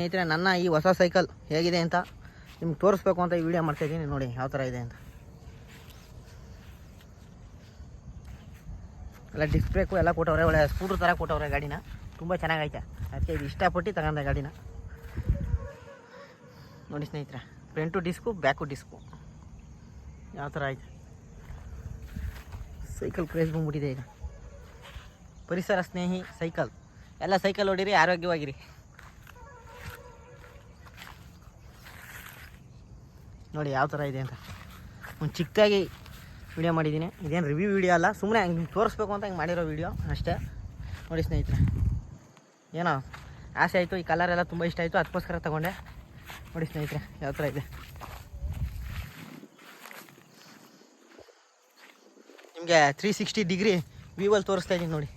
ಸ್ನೇಹಿತರೆ, ನನ್ನ ಈ ಹೊಸ ಸೈಕಲ್ ಹೇಗಿದೆ ಅಂತ ನಿಮ್ಗೆ ತೋರಿಸ್ಬೇಕು ಅಂತ ಈ ವಿಡಿಯೋ ಮಾಡ್ತಾಯಿದ್ದೀನಿ ನೋಡಿ, ಯಾವ ಥರ ಇದೆ ಅಂತ. ಎಲ್ಲ ಡಿಸ್ಪ್ಲೇಕು ಎಲ್ಲ ಕೊಟ್ಟವ್ರೆ, ಒಳ್ಳೆ ಸ್ಕೂಟ್ರ್ ಥರ ಕೊಟ್ಟವ್ರೆ ಗಾಡಿನ. ತುಂಬ ಚೆನ್ನಾಗೈತೆ. ಅದಕ್ಕೆ ಇದು ಇಷ್ಟಪಟ್ಟು ತಗೊಂಡೆ ಗಾಡಿನ. ನೋಡಿ ಸ್ನೇಹಿತರೆ ಫ್ರಂಟು ಡಿಸ್ಕು ಬ್ಯಾಕು ಡಿಸ್ಕು ಯಾವ ಥರ ಐತೆ. ಸೈಕಲ್ ಕ್ರೇಜ್ ಬಂದ್ಬಿಟ್ಟಿದೆ ಈಗ. ಪರಿಸರ ಸ್ನೇಹಿ ಸೈಕಲ್ ಎಲ್ಲ ಸೈಕಲ್ ಹೊಡೀರಿ ಆರೋಗ್ಯವಾಗಿರಿ. ನೋಡಿ ಯಾವ ಥರ ಇದೆ ಅಂತ. ಒಂದು ಚಿಕ್ಕದಾಗಿ ವಿಡಿಯೋ ಮಾಡಿದ್ದೀನಿ ಇದೇನು ರಿವ್ಯೂ ವಿಡಿಯೋ ಅಲ್ಲ ಸುಮ್ಮನೆ ಹಂಗೆ ತೋರಿಸ್ಬೇಕು ಅಂತ ಹಿಂಗೆ ಮಾಡಿರೋ ವಿಡಿಯೋ ಅಷ್ಟೇ. ನೋಡಿ ಸ್ನೇಹಿತರೆ, ಏನೋ ಆಸೆ ಆಯಿತು, ಈ ಕಲರ್ ಎಲ್ಲ ತುಂಬ ಇಷ್ಟ ಆಯಿತು, ಅದಕ್ಕೋಸ್ಕರ ತಗೊಂಡೆ. ನೋಡಿ ಸ್ನೇಹಿತರೆ, ಯಾವ ಥರ ಇದೆ. ನಿಮಗೆ ತ್ರೀ ಸಿಕ್ಸ್ಟಿ ಡಿಗ್ರಿ ವ್ಯೂವಲ್ಲಿ ತೋರಿಸ್ತಾ ಇದ್ದೀನಿ ನೋಡಿ.